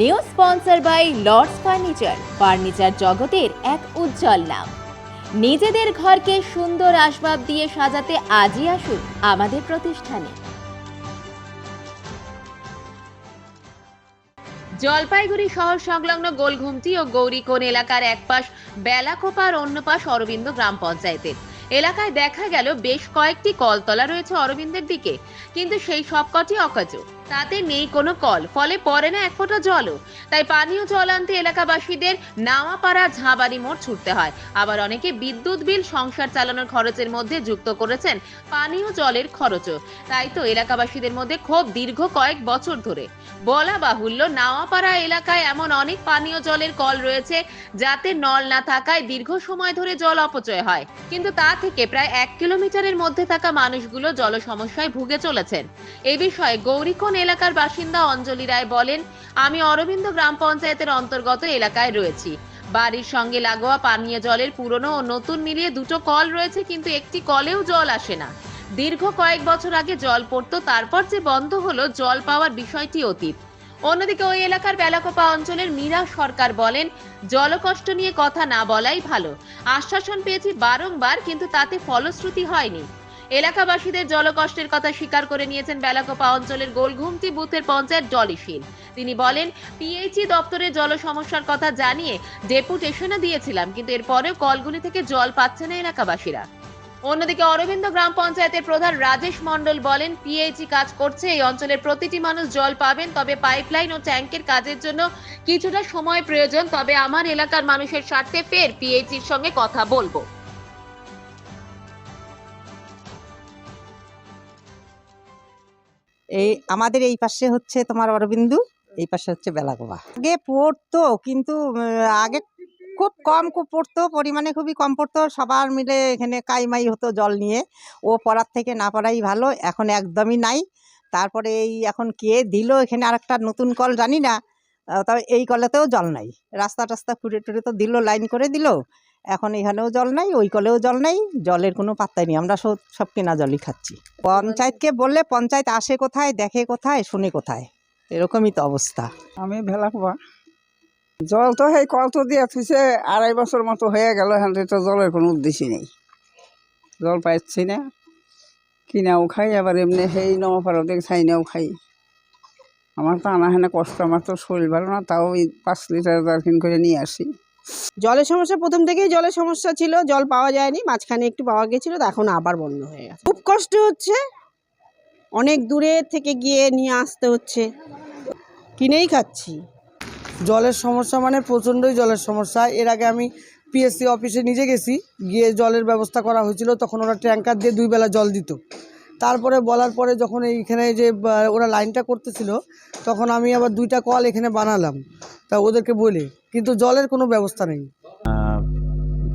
New sponsor by Lords furniture. Furniture জগতের এক উজ্জ্বল নাম। নিজেদের ঘরকে সুন্দর আসবাব দিয়ে সাজাতে আজই আসুন আমাদের প্রতিষ্ঠানে। জলপাইগুড়ি শহর সংলগ্ন গোলঘুমটি ও গৌরীকোণ এলাকার এক পাশ বেলাকোপা আর অন্য পাশ অরবিন্দ গ্রাম পঞ্চায়েতের। এলাকায় দেখা গেল বেশ কয়েকটি কলতলা রয়েছে অরবিন্দের দিকে, কিন্তু সেই সবকটি অকাজো। তাতে নেই কোনো কল, ফলে পড়ে না এক ফোঁটা জলও। তাই পানীয় জল আনতে এলাকাবাসীদের নাওয়াপাড়া ঝাঁবাড়ি মোড় ছুটতে হয়। আবার অনেকে বিদ্যুৎ বিল, সংসার চালানোর খরচের মধ্যে যুক্ত করেছেন পানীয় জলের খরচও। তাই তো এলাকাবাসীদের মধ্যে ক্ষোভ দীর্ঘ কয়েক বছর ধরে। বলা বাহুল্য, নাওয়াপাড়া এলাকায় এমন অনেক পানীয় জলের কল রয়েছে যাতে নল না থাকায় দীর্ঘ সময় ধরে জল অপচয় হয়। কিন্তু তা থেকে প্রায় এক কিলোমিটারের মধ্যে থাকা মানুষগুলো জল সমস্যায় ভুগে চলেছেন। এ বিষয়ে গৌরীকোণ এলাকার বাসিন্দা অঞ্জলি রায় বলেন, আমি অরবিন্দ গ্রাম পঞ্চায়েতের অন্তর্গত এলাকায় রয়েছি। বাড়ির সঙ্গে লাগোয়া পানীয় জলের পুরনো ও নতুন মিলিয়ে দুটো কল রয়েছে, কিন্তু একটি কলেও জল আসে না। দীর্ঘ কয়েক বছর আগে জল পড়তো, তারপর যে বন্ধ হলো, জল পাওয়ার বিষয়টি অতীত। অন্যদিকে ওই এলাকার বেলাকোপা অঞ্চলের মীরা সরকার বলেন, জলকষ্ট নিয়ে কথা না বলাই ভালো। আশ্বাসন পেয়েছি বারংবার, কিন্তু তাতে ফলশ্রুতি হয়নি। এলাকাবাসীদের জলকষ্টের কথা স্বীকার করে নিয়েছেন বেলাকোপা অঞ্চলের গোলঘুমতি বুথের পঞ্চায়েত জলিশীল। তিনি বলেন, পিএইচই দপ্তরে জল সমস্যার কথা জানিয়ে ডেপুটেশনও দিয়েছিলাম, কিন্তু এরপরেও কলগুলি থেকে জল পাচ্ছে না এলাকাবাসীরা। অন্যদিকে অরবিন্দ গ্রাম পঞ্চায়েতের প্রধান রাজেশ মণ্ডল বলেন, পিএইচই কাজ করছে, এই অঞ্চলের প্রতিটি মানুষ জল পাবেন, তবে পাইপলাইন ও ট্যাঙ্কের কাজের জন্য কিছুটা সময় প্রয়োজন, তবে আমার এলাকার মানুষের স্বার্থে ফের পিএইচির সঙ্গে কথা বলব। এই আমাদের এই পাশে হচ্ছে তোমার অরবিন্দু, এই পাশে হচ্ছে বেলাগোবা। আগে পড়তো, কিন্তু আগে খুব কম পড়তো, পরিমাণে খুবই কম পড়তো। সবার মিলে এখানে কাইমাই হতো জল নিয়ে। ও পড়ার থেকে না পড়াই ভালো, এখন একদমই নাই। তারপরে এই এখন কে দিল এখানে আরেকটা নতুন কল জানি না। তবে এই কলেতেও জল নাই। রাস্তা টাস্তা খুঁড়ে টুড়ে তো দিল, লাইন করে দিল। এখন এখানেও জল নাই, ওই কলেও জল নাই, জলের কোনো পাত্তাই নেই। আমরা সব কেনা জলই খাচ্ছি। পঞ্চায়েতকে বললে পঞ্চায়েত আসে কোথায়, দেখে কোথায়, শুনে কোথায়? এরকমই তো অবস্থা। আমি ভেলা জল তো সেই কল তো দিয়ে থুইছে, আড়াই বছর মতো হয়ে গেল থেকে তো জলের কোনো উদ্দেশ্যই নেই। জল পাইছি না। কিনাও খাই, আবার এমনি সেই নমপাড়া দিয়ে চাইনাও খাই। আমার তো আনা হেনা কষ্ট, আমার তো শরীর ভালো না, তাও ওই পাঁচ লিটার জারকিন করে নিয়ে আসি। জলের সমস্যা, প্রথম থেকেই জলের সমস্যা ছিল। জল পাওয়া যায়নি, মাঝখানে একটু পাওয়া গেছিল এখন আবার বন্ধ হয়ে গেছে। খুব কষ্ট হচ্ছে। অনেক দূরে থেকে গিয়ে নিয়ে আসতে হচ্ছে। কিনেই খাচ্ছি। জলের সমস্যা মানে প্রচণ্ডই জলের সমস্যা। এর আগে আমি পিএসসি অফিসে নিজে গেছি, গিয়ে জলের ব্যবস্থা করা হয়েছিল, তখন ওরা ট্যাঙ্কার দিয়ে দুই বেলা জল দিত। তারপরে বলার পরে যখন এইখানে যে ওরা লাইনটা করতেছিল, তখন আমি আবার দুইটা কল এখানে বানালাম। তা ওদেরকে বলি, কিন্তু জলের কোনো ব্যবস্থা নেই।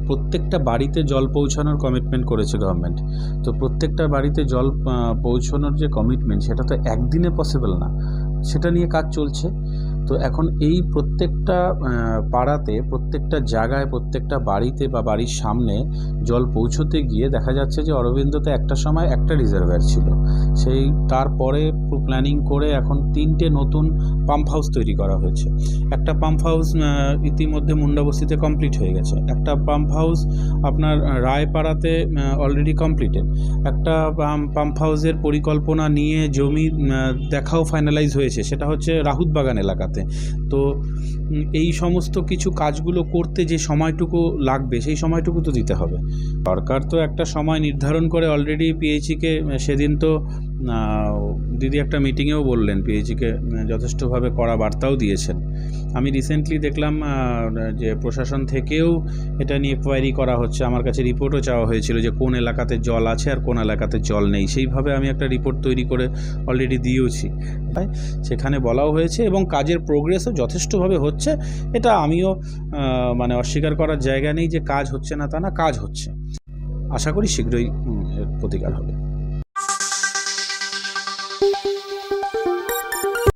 প্রত্যেকটা বাড়িতে জল পৌঁছানোর কমিটমেন্ট করেছে গভর্নমেন্ট তো প্রত্যেকটা বাড়িতে জল পৌঁছানোর যে কমিটমেন্ট সেটা তো একদিনে পসিবল না। সেটা নিয়ে কাজ চলছে। তো এখন এই প্রত্যেকটা পাড়াতে প্রত্যেকটা জায়গায় প্রত্যেকটা বাড়িতে বা বাড়ির সামনে জল পৌঁছতে গিয়ে দেখা যাচ্ছে যে অরবিন্দতে একটা সময় একটা রিজার্ভার ছিল। সেই তারপরে প্ল্যানিং করে এখন তিনটে নতুন পাম্প হাউস তৈরি করা হয়েছে। একটা পাম্প হাউস ইতিমধ্যে মুন্ডাবস্তিতে কমপ্লিট হয়ে গেছে। একটা পাম্প হাউস আপনার রায়পাড়াতে অলরেডি কমপ্লিটেড একটা পাম্প হাউসের পরিকল্পনা নিয়ে জমি দেখাও ফাইনালাইজ হয়েছে। সেটা হচ্ছে রাহুত বাগান এলাকাতে। তো এই সমস্ত কিছু কাজগুলো করতে যে সময়টুকু লাগবে, সেই সময়টুকু তো দিতে হবে। সরকার তো একটা সময় নির্ধারণ করে অলরেডি পিএইচিকে সেদিন তো দিদি একটা মিটিংয়েও বললেন পিএইচিকে যথেষ্টভাবে কড়া বার্তাও দিয়েছেন। আমি রিসেন্টলি দেখলাম যে প্রশাসন থেকেও এটা নিয়ে কোয়ারি করা হচ্ছে। আমার কাছে রিপোর্টও চাওয়া হয়েছিল যে কোন এলাকাতে জল আছে আর কোন এলাকাতে জল নেই। সেইভাবে আমি একটা রিপোর্ট তৈরি করে অলরেডি দিয়েওছি। সেখানে বলাও হয়েছে এবং কাজের প্রোগ্রেসও যথেষ্টভাবে হচ্ছে। এটা আমিও মানে অস্বীকার করার জায়গা নেই যে কাজ হচ্ছে না তা না, কাজ হচ্ছে। আশা করি শীঘ্রই প্রতিকার হবে।